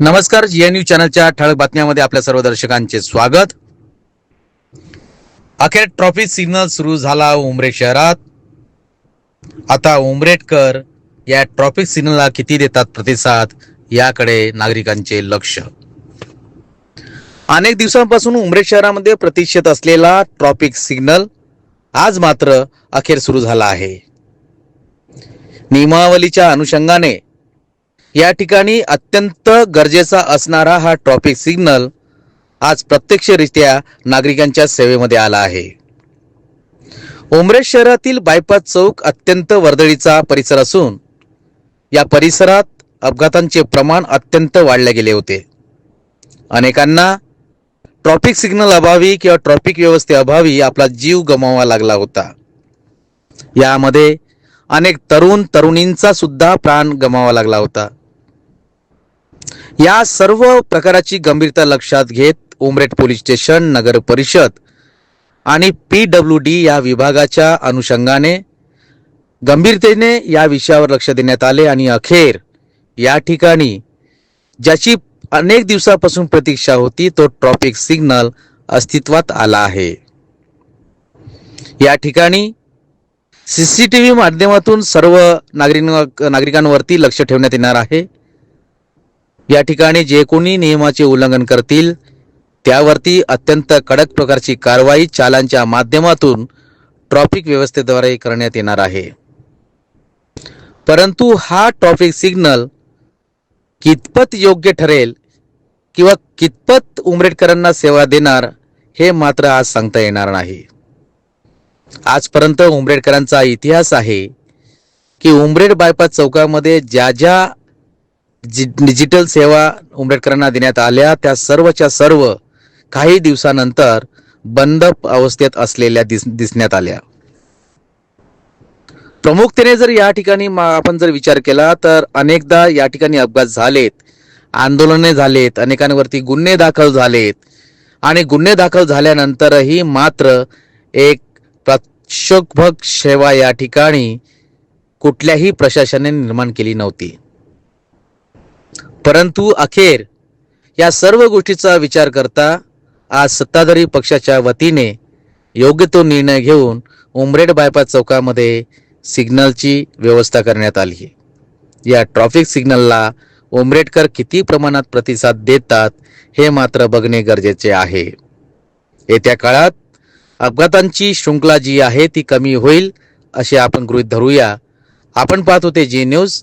नमस्कार जी न्यूज चॅनलच्या ठळक बातम्यामध्ये आपल्या सर्व दर्शकांचे स्वागत. अखेर ट्रॉफिक सिग्नल सुरू झाला उमरेड शहरात. आता उमरेडकर या ट्रॉफिक सिग्नलला किती देतात प्रतिसाद याकडे नागरिकांचे लक्ष. अनेक दिवसांपासून उमरेड शहरामध्ये प्रतीक्षेत असलेला ट्रॉफिक सिग्नल आज मात्र अखेर सुरू झाला आहे. नियमावलीच्या अनुषंगाने या ठिकाणी अत्यंत गरजेचा असणारा हा ट्रॉफिक सिग्नल आज प्रत्यक्षरित्या नागरिकांच्या सेवेमध्ये आला आहे. उमरेश शहरातील बायपास चौक अत्यंत वर्दळीचा परिसर असून या परिसरात अपघातांचे प्रमाण अत्यंत वाढले गेले होते. अनेकांना ट्रॉफिक सिग्नल अभावी किंवा ट्रॉफिक व्यवस्थेअभावी आपला जीव गमावा लागला होता. यामध्ये अनेक तरुण तरुणींचा सुद्धा प्राण गमावा लागला होता. या सर्व प्रकाराची गंभीरता लक्षात घेत उमरेट पोलीस स्टेशन नगर परिषद आणि पी डब्ल्यू डी या विभागाच्या अनुषंगाने गंभीरतेने या विषयावर लक्ष देण्यात आले आणि अखेर या ठिकाणी ज्याची अनेक दिवसापासून प्रतीक्षा होती तो ट्रॉफिक सिग्नल अस्तित्वात आला आहे. या ठिकाणी सीसीटीव्ही माध्यमातून सर्व नागरिक नागरिकांवरती लक्ष ठेवण्यात येणार आहे. या ठिकाणी जे कोणी नियमाचे उल्लंघन करतील त्यावरती अत्यंत कडक प्रकारची कारवाई चालांच्या माध्यमातून ट्रॉफिक व्यवस्थेद्वारे करण्यात येणार आहे. परंतु हा ट्रॉफिक सिग्नल कितपत योग्य ठरेल किंवा कितपत उमरेडकरांना सेवा देणार हे मात्र आज सांगता येणार नाही. आजपर्यंत उमरेडकरांचा इतिहास आहे की उमरेड बायपास चौकामध्ये ज्या ज्या डिजिटल सेवा उमरेडकरांना देण्यात आल्या. त्या सर्वच्या सर्व काही दिवसानंतर बंद अवस्थेत असलेल्या दिस दिसण्यात आल्या. प्रमुखतेने जर या ठिकाणी आपण जर विचार केला तर अनेकदा या ठिकाणी अपघात झालेत आंदोलने झालेत अनेकांवरती गुन्हे दाखल झालेत. आणि गुन्हे दाखल झाल्यानंतरही मात्र एक प्रक्षोभक सेवा या ठिकाणी कुठल्याही प्रशासनाने निर्माण केली नव्हती. परंतु अखेर या सर्व गोष्टीचा विचार करता आज सत्ताधारी पक्षाच्या वतीने योग्य तो निर्णय घेऊन उमरेड बायपास चौकामध्ये सिग्नलची व्यवस्था करण्यात आली या ट्रॉफिक सिग्नलला उमरेडकर किती प्रमाणात प्रतिसाद देतात हे मात्र बघणे गरजेचे आहे. येत्या काळात अपघातांची शृंखला जी आहे ती कमी होईल असे आपण गृहीत धरूया. आपण पाहत होते जी न्यूज